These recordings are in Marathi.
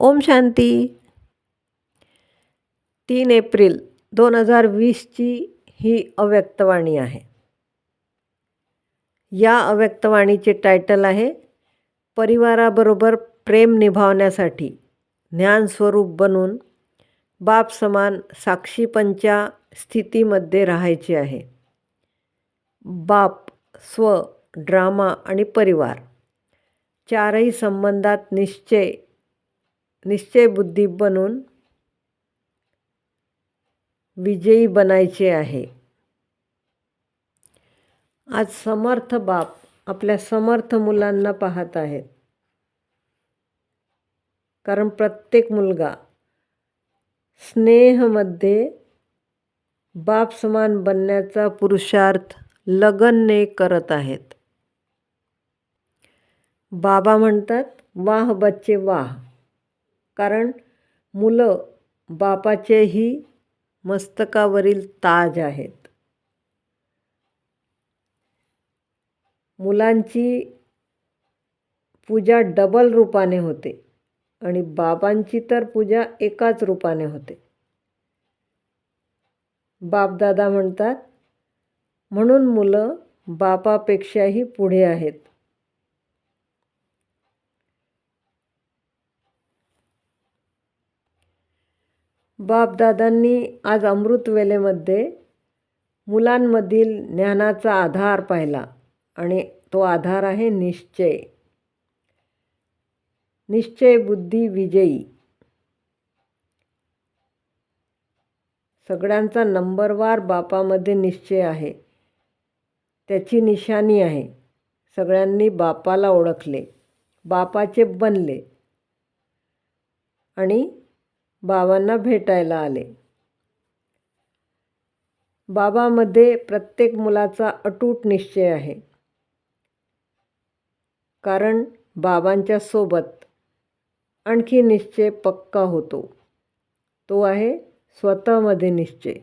ओम शांती. तीन एप्रिल दोन हजार वीसची ही अव्यक्तवाणी आहे. या अव्यक्तवाणीचे टायटल आहे परिवाराबरोबर प्रेम निभावण्यासाठी ज्ञानस्वरूप बनून बाप समान साक्षीपंच्या स्थितीमध्ये राहायचे आहे. बाप स्व ड्रामा आणि परिवार चारही संबंधात निश्चय निश्चयबुद्धी बनून विजयी बनायचे आहे. आज समर्थ बाप आपल्या समर्थ मुलांना पाहत आहेत. कारण प्रत्येक मुलगा स्नेहमध्ये बाप समान बनण्याचा पुरुषार्थ लगनने करत आहेत. बाबा म्हणतात वाह बच्चे वाह. कारण मुलं बापाचेही मस्तकावरील ताज आहेत. मुलांची पूजा डबल रूपाने होते आणि बाबांची तर पूजा एकाच रूपाने होते. बापदादा म्हणतात म्हणून मुलं बापापेक्षाही पुढे आहेत. बापदादांनी आज अमृतवेलेमध्ये मुलांमधील ज्ञानाचा आधार पाहिला आणि तो आधार आहे निश्चय. निश्चय बुद्धी विजयी. सगळ्यांचा नंबरवार बापामध्ये निश्चय आहे. त्याची निशाणी आहे. सगळ्यांनी बापाला ओळखले. बापाचे बनले. आणि बाबांना भेटायला आले. बाबामध्ये प्रत्येक मुलाचा अटूट निश्चय आहे. कारण बाबांच्या सोबत आणखी निश्चय पक्का होतो. तो आहे स्वतःमध्ये निश्चय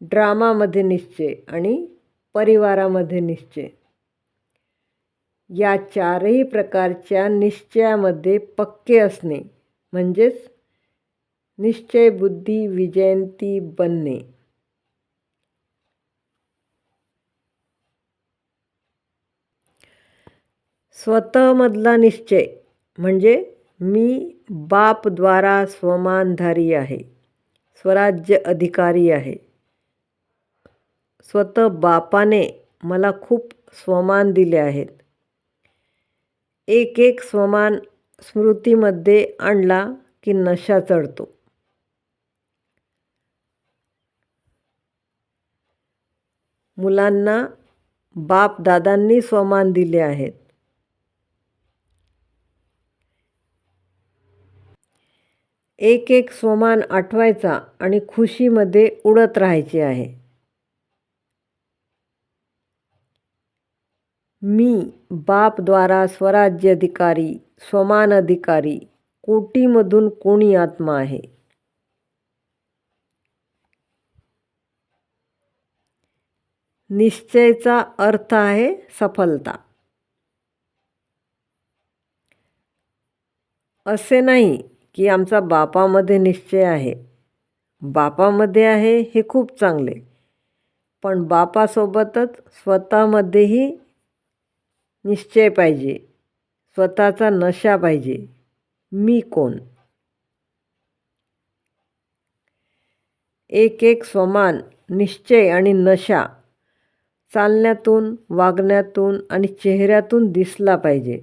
ड्रामामध्ये निश्चय आणि परिवारामध्ये निश्चय. या चारही प्रकारच्या निश्चयामध्ये पक्के असणे म्हणजेच निश्चय बुद्धी विजयंती बनणे. स्वतःमधला निश्चय म्हणजे मी बापद्वारा स्वमानधारी आहे स्वराज्य अधिकारी आहे. स्वतः बापाने मला खूप स्वमान दिले आहेत. एक एक स्वमान स्मृतीमध्ये आणला की नशा चढतो. मुलांना बाप दादांनी स्वमान दिले आहेत. एक एक स्वमान आठवायचा आणि खुशीमध्ये उडत राहायचे आहे. मी बापद्वारा स्वराज्य अधिकारी स्वमान अधिकारी कोटीमधून कोणी आत्मा आहे? निश्चयचा अर्थ आहे सफलता. असे नाही की आमचा बापामध्ये निश्चय आहे. बापामध्ये आहे हे खूप चांगले. पण बापासोबतच स्वतःमध्येही निश्चय पाहिजे. स्वतःचा नशा पाहिजे. मी कोण? एक एक स्वमान निश्चय आणि नशा चालण्यातून वागण्यातून आणि चेहऱ्यातून दिसला पाहिजे.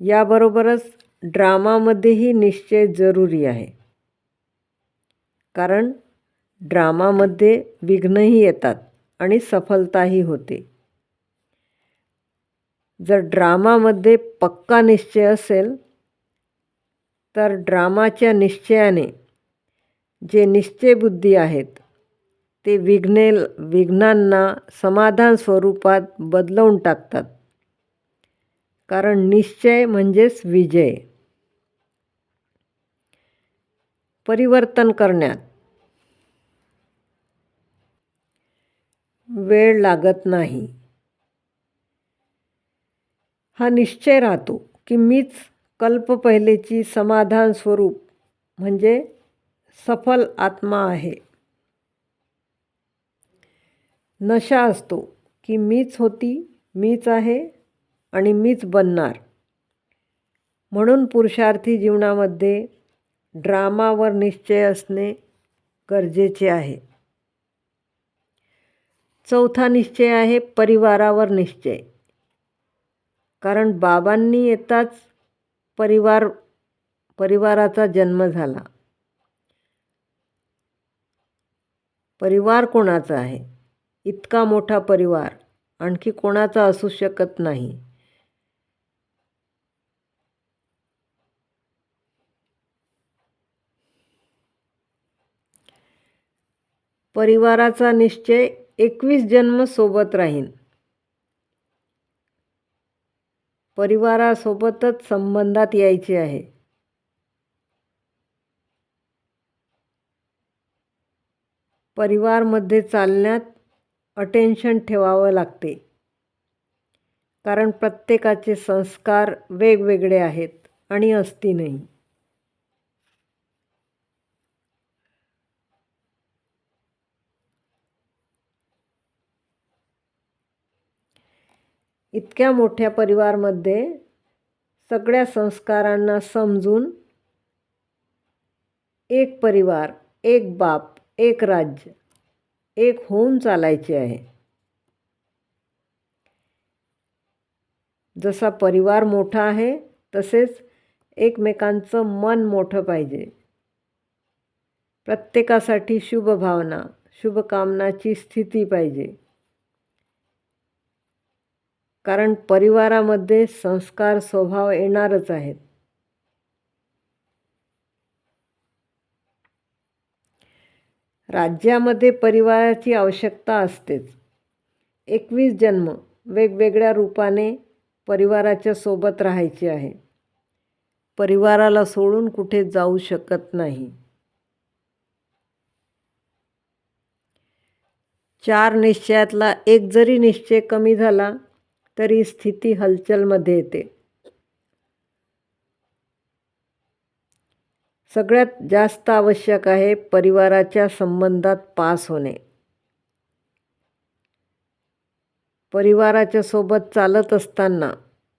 याबरोबरच ड्रामामध्येही निश्चय जरुरी आहे. कारण ड्रामामध्ये विघ्नही येतात आणि सफलताही होते. जर ड्रामामध्ये पक्का निश्चय असेल तर ड्रामाच्या निश्चयाने जे निश्चयबुद्धी आहेत ते विघ्ने विघ्नांना समाधान स्वरूपात बदलवून टाकतात. कारण निश्चय म्हणजेच विजय. परिवर्तन करण्यात. वेळ लागत नाही. हा निश्चय राहतो की मीच कल्प पहिलेची समाधान स्वरूप म्हणजे सफल आत्मा आहे. नशा असतो की मीच होती मीच आहे आणि मीच बनणार. म्हणून पुरुषार्थी जीवनामध्ये ड्रामावर निश्चय असणे गरजेचे आहे. चौथा निश्चय आहे परिवारावर निश्चय. कारण बाबांनी येताच परिवार परिवाराचा जन्म झाला. परिवार कोणाचा आहे? इतका मोठा परिवार आणखी कोणाचा असू शकत नाही. परिवाराचा निश्चय एकवीस जन्म सोबत राहीन. परिवारासोबतच संबंधात यायचे आहे. परिवारमध्ये चालण्यात अटेन्शन ठेवावं लागते. कारण प्रत्येकाचे संस्कार वेगवेगळे आहेत आणि असतीनही इतक्या मोठ्या परिवारमध्ये सगळ्या संस्कारांना समजून एक परिवार एक बाप एक राज्य एक होऊन चालायचे आहे. जसा परिवार मोठा आहे तसेच एकमेकांचं मन मोठं पाहिजे. प्रत्येकासाठी शुभ भावना शुभकामनाची स्थिती पाहिजे. कारण परिवारामध्ये संस्कार स्वभाव येणारच आहेत. राज्यामध्ये परिवाराची आवश्यकता असतेच. एकवीस जन्म वेगवेगळ्या रूपाने परिवाराच्या सोबत राहायचे आहे. परिवाराला सोडून कुठे जाऊ शकत नाही. चार निश्चयातला एक जरी निश्चय कमी झाला तरी स्थिती हलचलमध्ये येते. सगळ्यात जास्त आवश्यक आहे परिवाराच्या संबंधात पास होणे. परिवाराच्या सोबत चालत असताना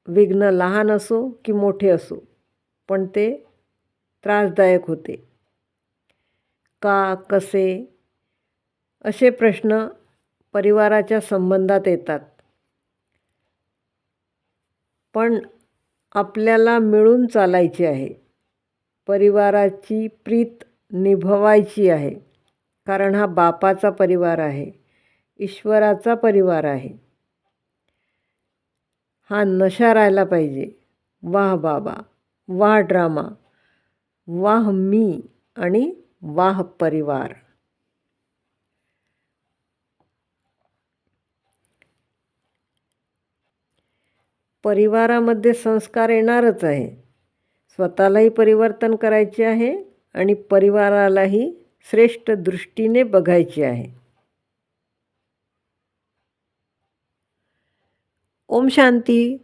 विघ्न लहान असो की मोठे असो पण ते त्रासदायक होते. का कसे? असे प्रश्न परिवाराच्या संबंधात येतात. पण आपल्याला मिळून चालायचे आहे. परिवाराची प्रीत निभवायची आहे. कारण हा बापाचा परिवार आहे. ईश्वराचा परिवार आहे. हा नशा राहायला पाहिजे. वाह बाबा वाह ड्रामा वाह मी आणि वाह परिवार. परिवारामध्ये संस्कार येणारच आहे. स्वतःलाही परिवर्तन करायचे आहे आणि परिवारालाही श्रेष्ठ दृष्टीने बघायचे आहे. ओम शांती.